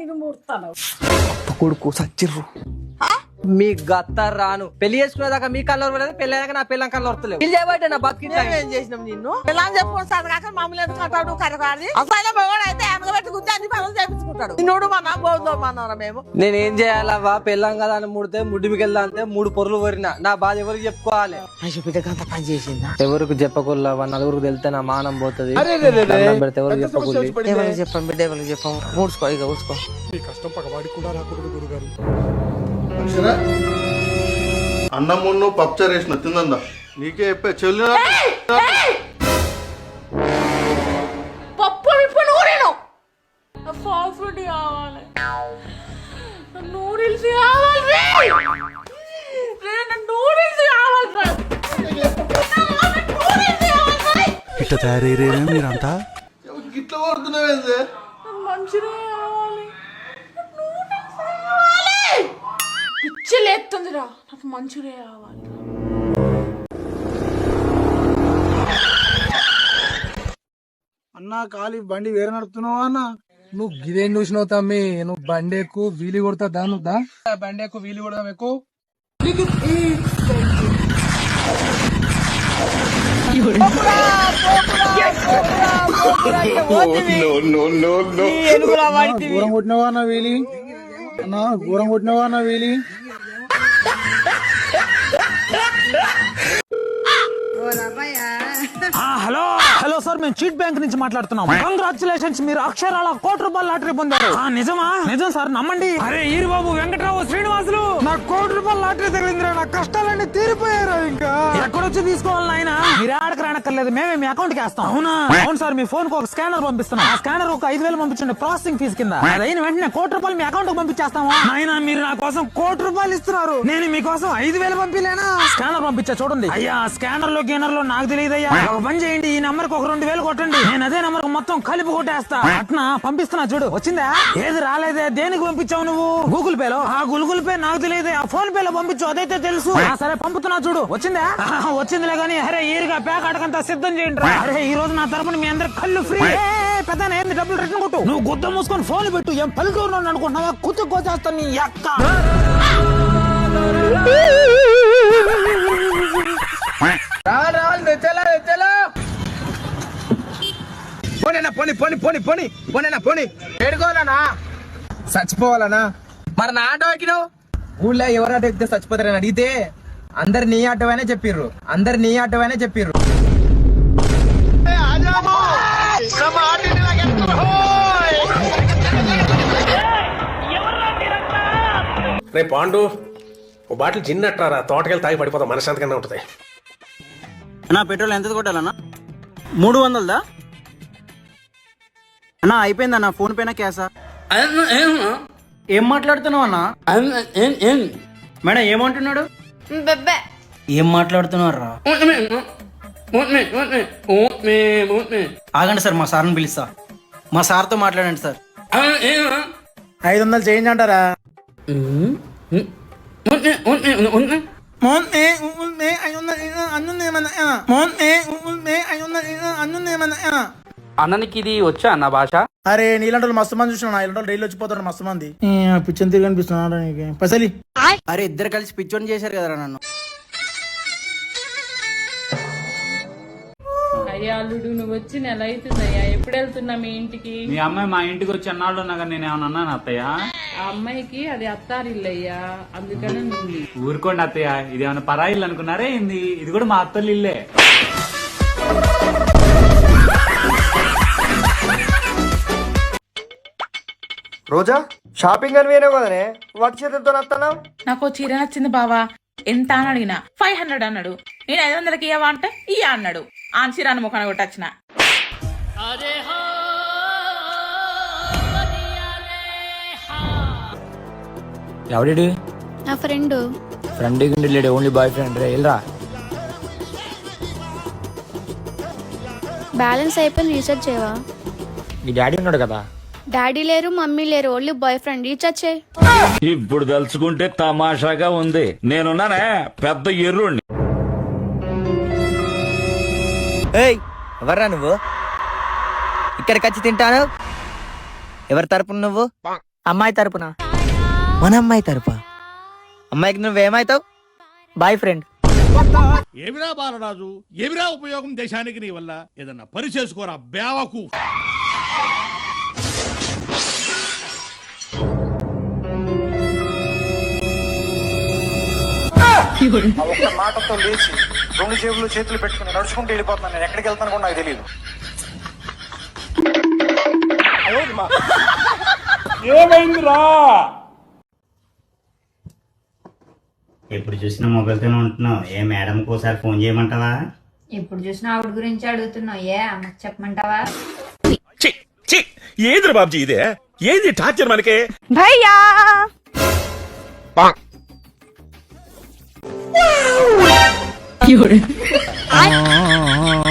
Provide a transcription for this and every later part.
నువ్వు ముడతాను కొడుకు సచ్చిర్రు. మీ గత్త రాను. పెళ్ళి చేసుకునేదాకా మీ కళ్ళు వరలేదు పెళ్ళి అయ్యాక నా పిల్లం కళ్ళు వరతలేవు పెళ్ళి చేయబట్టే నా బతికి ఏం చేసినాం నిన్ను? చెప్పుకొని కాక మమ్మల్ని ఎందుకు అంటాడు కరగాది అసలు మగవాడు అయితే వెనక పెట్టి గుద్ది అన్ని పనులు చేపించుకుంటాడు. నిన్నుడు మన బోధో మనవరా మేము. నేను ఏం చేయాలవ్వా? పెళ్ళం కదా అని ముడితే ముడ్డి మీకు వెళ్దా అంటే మూడు పొరలు వరిన. నా బాధ ఎవరికి చెప్పుకోవాలి? బిడ్డకంత పని చేసిందా? ఎవరికి చెప్పకూడవా నలుగురికి తెలితే నా మానం పోతుంది. ఎవరికి చెప్పకూడదు? ఎవరికి చెప్పాం? బిడ్డ ఎవరికి చెప్పాం? ఊడ్చుకో ఇక ఊడ్చుకో. అక్షర అన్నమున్ను పప్చర్ వేసిన తిందా నీకే చెప్పే చెల్లి పప్పు విప్పు నూనెను. ఫాస్ట్ ఫుడ్ కావాలి. నూడిల్స్ కావాలి నూడిల్స్ తయారయ్యారే మీరంతా. గిట్ల కొడుతున్నావేందే? నాకు పిచ్చి లేస్తుందిరా నాకు మంచిగా కావాలి. అన్నా ఖాళీ బండి వేరే నడుపుతున్నావా అన్న? నువ్వు గిదేం చూసినావు తమ్మి? నువ్వు బండి ఎక్కువ వీలు కొడతా దా. నువ్వు దా బండి ఎక్కువ వీలు కొడదాం ఎక్కువ ఘోరం కొట్టినవా అన్న వీలి? అన్న ఘోరం కొట్టినవా అన్న వీలి? హలో. హలో సార్ మేము చీట్ బ్యాంక్ నుంచి మాట్లాడుతున్నాం. కంగ్రాచులేషన్స్ మీరు అక్షరాల కోటి రూపాయల లాటరీ పొందారు. నిజమా? నిజం సార్ నమ్మండి. అరే ఈరు బాబు వెంకట్రావు శ్రీనివాసులు. నా కోటి రూపాయల లాటరీ తగిలిందిరా నా కష్టాలన్నీ తీరిపోయారు ఇంకా. ఎక్కడొచ్చి తీసుకోవాలి నాయన? మీరు ఆడకు రానక్కర్లేదు మేమే మీ అకౌంట్కి వేస్తాం. అవునా? అవును సార్ మీ ఫోన్కు ఒక స్కానర్ పంపిస్తున్నాం. ఆ స్కానర్ ఒక ఐదు వేలు పంపించండి ప్రాసెసింగ్ ఫీజు కింద. అది అయిన వెంటనే కోటి రూపాయలు మీ అకౌంట్కు పంపించేస్తాము? నాయన మీరు నా కోసం కోటి రూపాయలు ఇస్తున్నారు. నేను మీకోసం ఐదు వేలు పంపిలేనా? స్కానర్ పంపించా చూడండి. అయ్యా స్కానర్లో గేనర్లో నాకు తెలియదు అయ్యా ఒక పని చేయండి ఈ నంబర్కి ఒక రెండు వేలు కొట్టండి. నేను అదే నంబర్కు మొత్తం కలిపి కొట్టేస్తా. అట్నా పంపిస్తున్నా చూడు వచ్చిందా? ఏది రాలేదే దేనికి పంపించావు నువ్వు? గూగుల్ పే లో. ఆ గూగుల్ పే నాకు తెలియదు ఆ ఫోన్ పే లో పంపించు అదైతే తెలుసు. సరే పంపుతున్నా చూడు వచ్చిందా? వచ్చిందిలే కానీ అరే ఈరుగా ప్యాక్ అడగంతా సిద్ధం చేయండి రా. అరే ఈ రోజు నా తరపున మీ అందరికి కళ్ళు ఫ్రీ. పెద్ద ఏంది డబ్బులు రిటర్న్ కొట్టు. నువ్వు గుద్ద మూసుకొని ఫోన్ పెట్టు ఏం పల్లెటూరు అనుకుంటున్నావా? కుత్తు కోచేస్తాను నీ అక్క. పోనీనా పోని పోని పోని పోని పోనీనా పోని. ఏడుకోవాలనా? చచ్చిపోవాలనా? మరి నా ఆటో ఎక్కినావు? ఊళ్ళో ఎవరు ఆటో ఎక్కితే చచ్చిపోతారని అడిగితే అందరు నీ ఆటోవైనా చెప్పిర్రు. అందరు నీ ఆటోవైనా చెప్పిర్రు. రే పాండు ఓ బాటిల్ జిన్నట్రారా తోటకెళ్ళి తాగి పడిపోతాం మనశ్శాంతిగానే ఉంటుంది. అన్నా పెట్రోల్ ఎంత కొట్టాలన్నా? మూడు వందలదా? అన్నా అయిపోయిందన్న ఫోన్ పేనా క్యాసా? ఏం మాట్లాడుతున్నావు అన్నా? మేడం ఏమంటున్నాడు? ఏం మాట్లాడుతున్నారా ఆగండి సార్ మా సార్ని పిలుస్తా. మా సార్తో మాట్లాడండి సార్. ఐదు వందలు చేంజ్ అంటారా? అన్ననికి ఇది వచ్చా అన్న భాష? అరే నీలాంటి మస్తు మంది చూసిన ఇలాంటి డైలీ వచ్చిపోతాడు మస్తు మంది. పిచ్చని తిరిగి అనిపిస్తున్నాడు నీకు పైసలి అరే ఇద్దరు కలిసి పిచ్చోని చేశారు కదరా నన్ను. అయ్యా అల్లుడు నువ్వు వచ్చి నెల అవుతుందయ్యా ఎప్పుడు వెళ్తున్నా మీ ఇంటికి? మీ అమ్మాయి మా ఇంటికి వచ్చి అన్నాడు ఉన్నాగా నేను ఏమన్నా అన్నాను అత్తయ్య? ఆ అమ్మాయికి అది అత్తారిల్లయ్యా అందుకనే ఉంది. ఊరుకోండి అత్తయ్య. ఇది ఏమైనా పరాయిల్లు అనుకున్నారే ఏంది? ఇది కూడా మా అత్తలు ఇల్లే. రోజా షాపింగ్ అని వేరే కదనే? వాటి చేతులతో వస్తున్నావు నాకు చీర నచ్చింది బావా. ఎంత అని అడిగిన ఫైవ్ హండ్రెడ్ అన్నాడు. నేను ఐదు వందలకి ఇవ్వవా అంటే ఇయ్య అన్నాడు. ఆ చీరాన్ని ముఖాన కొట్టచ్చిన. ఎవడి నా ఫ్రెండ్. ఫ్రెండ్ గిండి లేడు ఓన్లీ బాయ్ ఫ్రెండ్ రే వెళ్ళరా? బ్యాలెన్స్ అయిపోయింది రీఛార్జ్ చేయవా? మీ డాడీ ఉన్నాడు కదా? డాడీ లేరు మమ్మీ లేరు ఓన్లీ బాయ్ ఫ్రెండ్. రీఛార్జ్ చేయి. ఇప్పుడు తలుచుకుంటే తమాషాగా ఉంది. నేనున్నానే పెద్ద ఎర్రుణ్ణి. ఏయ్ ఎవర్రా నువ్వు? ఇక్కడికి వచ్చి తింటాను? ఎవరి తరపున నువ్వు? అమ్మాయి తరపున? మన అమ్మాయి తరపా? అమ్మాయికి నువ్వేమవుతావు బాయ్ ఫ్రెండ్. ఏమిరా బాలరాజు? ఏమిరా ఉపయోగం దేశానికి నీ వల్ల? ఏదన్నా పని చేసుకోరా బేవకు మాటతో లేచి రెండు జేబులు చేతులు పెట్టుకుని నడుచుకుంటూ వెళ్ళిపోతున్నాను. నేను ఎక్కడికి వెళ్తాను కూడా నాకు తెలియదు ఎప్పుడు చూసినా మొబైల్తోనే ఉంటున్నావు. ఏ మేడం ఒకసారి ఫోన్ చేయమంటావా? ఎప్పుడు చూసినా ఆవిడ గురించి అడుగుతున్నావు. ఏ అమ్మకి చెప్పమంటావా? ఏది బాబ్జీ ఇదే? ఏది టార్చర్ మనకే? భయ్యా! మీరంతా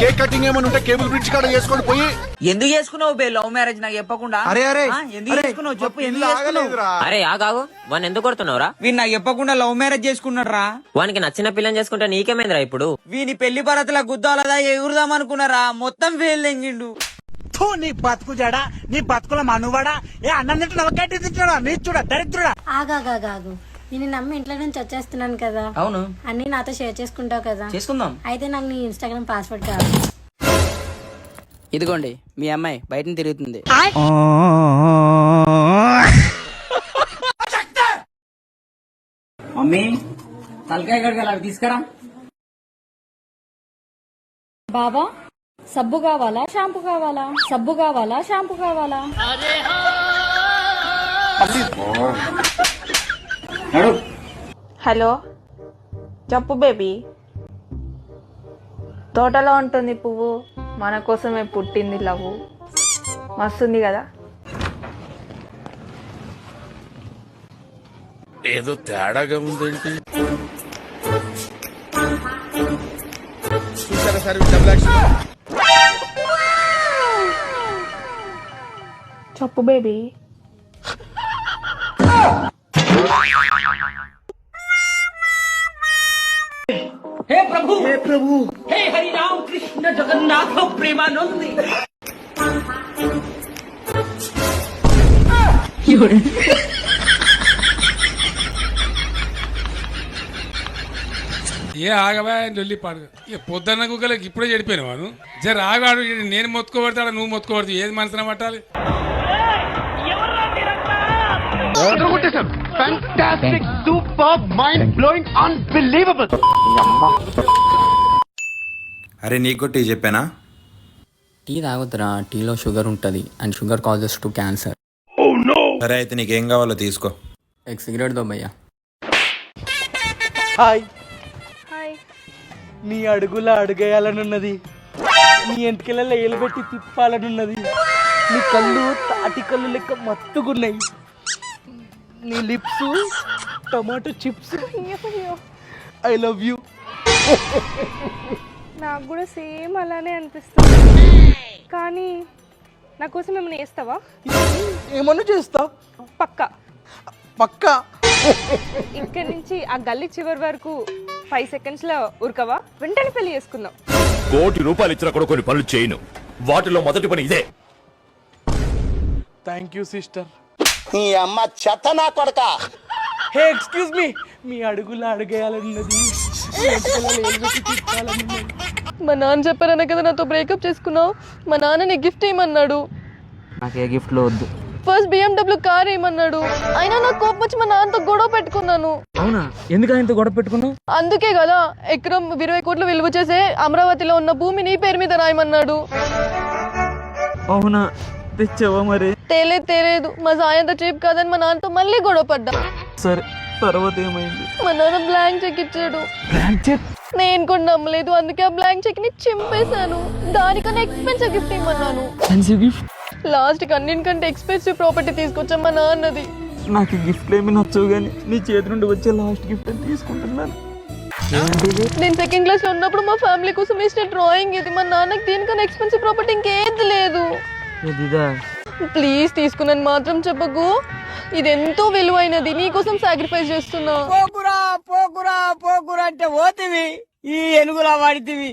కేక్ కటింగ్ ఏమని ఉంటే కేబుల్ బ్రిడ్జ్ కాడ చేసుకొని పోయి ఎందుకు చేసుకున్నావు బే లవ్ మ్యారేజ్ నాకు చెప్పకుండా? అరే అరే ఆ, ఎందుకు చేసుకున్నావు? చెప్పు ఎందుకు చేసుకున్నావు? అరే ఆగాగు వాని ఎందుకు కొడుతున్నావురా? వీడు నాకు చెప్పకుండా లవ్ మ్యారేజ్ చేసుకున్నాడు రా వానికి నచ్చిన పిల్లని చేసుకుంటే నీకేమైందిరా ఇప్పుడు? వీని పెళ్ళి పరతల గుద్దాలదా ఎగురుదాం అనుకున్నారా? మొత్తం ఫెయిల్ తెంగిండు. నీ బతుకు జడా నీ బతుకుల మనువాడా? ఏ అన్నం తింటున్నా గట్టి తింటున్నా నీ చూడ దరిద్రుడా? ఆగాగాగాగు. నేను నమ్మి ఇంట్లో నుంచి వచ్చేస్తున్నాను కదా. అవును. అన్ని నాతో షేర్ చేసుకుంటావు కదా. చేసుకుందాం. అయితే నాకు నీ ఇన్స్టాగ్రామ్ పాస్వర్డ్ కావాలి. ఇదిగోండి మీ అమ్మాయి బయట తిరుగుతుంది. మమ్మీ తలకాయ గడగల తీసుకురా. బాబా సబ్బు కావాలా? షాంపూ కావాలా? సబ్బు కావాలా? షాంపూ కావాలా? హలో? చెప్పు బేబీ. తోటలో ఉంటుంది పువ్వు మన కోసమే పుట్టింది లవ్వు. మస్తుంది కదా? ఏదో తేడాగా ఉందేంటి? చూసారా సార్ డబుల్ యాక్షన్ చెప్పు బేబీ ఏ ఆగవా లొల్లి పాడు ఇక పొద్దున్న కుక్కలకి ఇప్పుడే చెడిపోయిన వాడు? జర ఆగాడు నేను మొత్తుకోబడతాడు నువ్వు మొత్తుకోబడతావు? ఏది మనసున పట్టాలి? అరే నీకు టీ చెప్పానా? టీ తాగుతురా టీలో షుగర్ ఉంటది and sugar causes to cancer సరే అయితే నీకేం కావాలో తీసుకో. ఎక్ సిగరెట్ దో భయ్యా. హాయ్ హాయ్ నీ అడుగుల అడుగేయాలనున్నది. నీ ఎంటికెళ్ళ ఏలు పెట్టి తిప్పాలనున్నది. నీ కళ్ళు తాటి కళ్ళు లెక్క మత్తుగున్నాయి. నీ lips tomato chips. I love you. నాకు కూడా సేమ్ అలానే అనిపిస్తుంది. కానీ నా కోసం ఏమైనా చేస్తావా? ఏమన్నా చేస్తా? పక్కా. పక్కా. ఇక్కడి నుంచి ఆ గల్లీ చివరి వరకు ఫైవ్ సెకండ్స్లో ఉరకవా? వెంటనే పెళ్ళి చేసుకుందాం. కోటి రూపాయలు ఇచ్చినా కూడా కొన్ని పనులు చేయను. వాటిలో మొదటి పని ఇదే. థ్యాంక్ యూ సిస్టర్ నీ అమ్మ చెత్త నా కొడక. Hey excuse me. మీ అడుగుల అడుగేయాలన్నది. మా నాన్న చెప్పారనే కదా నాతో బ్రేకప్ చేసుకున్నావు. మా నాన్న నీ గిఫ్ట్ ఏమన్నాడు నాకు ఏ గిఫ్ట్లు వద్దు. ఫస్ట్ బిఎండబ్ల్యూ కార్ ఏమన్నాడు అయినా నాకు కోపం వచ్చి మా నాన్నతో గొడవ పెట్టుకున్నాను. అవునా? ఎందుకు ఇంత గొడవ పెట్టుకున్నావు? అందుకే కదా ఎకరం ఇరవై కోట్లు విలువ చేసే అమరావతిలో ఉన్న భూమి నీ పేరు మీద రాయమన్నాడు. అవునా? తెచ్చావా మరి? తేలేదు తేలేదు. మా సాయంత చీప్ కాదని మా నాన్నతో మళ్ళీ గొడవ పడ్డా. సరే తర్వాత ఏమైంది? మా నాన్న బ్లాంక్ చెక్ ఇచ్చాడు. నేను కూడా నమ్మలేదు. అందుకే ఆ బ్లాంక్ చెక్ని చింపేశాను. దానికన్నా ఎక్స్పెన్సివ్ గిఫ్ట్ ఇమ్మన్నాను. గిఫ్ట్ లాస్ట్కి అన్నిటికంటే ఎక్స్పెన్సివ్ ప్రాపర్టీ తీసుకొచ్చా మా నాన్నది. నాకు గిఫ్ట్లు ఏమి నచ్చవు కానీ నీ చేతి నుండి వచ్చే లాస్ట్ గిఫ్ట్ అని తీసుకుంటున్నాను. నేను సెకండ్ క్లాస్లో ఉన్నప్పుడు మా ఫ్యామిలీ కోసం వేసిన డ్రాయింగ్ ఇది. మా నాన్నకి దీనికన్నా ఎక్స్పెన్సివ్ ప్రాపర్టీ ఇంకేది లేదు. ప్లీజ్ తీసుకున్నాను మాత్రం చెప్పకు. ఇది ఎంతో విలువైనది నీకోసం సాక్రిఫైస్ చేస్తున్నా. పోకురా పోకురా పోకురా అంటే పోతివి ఈ ఎనుగులా వాడితివి.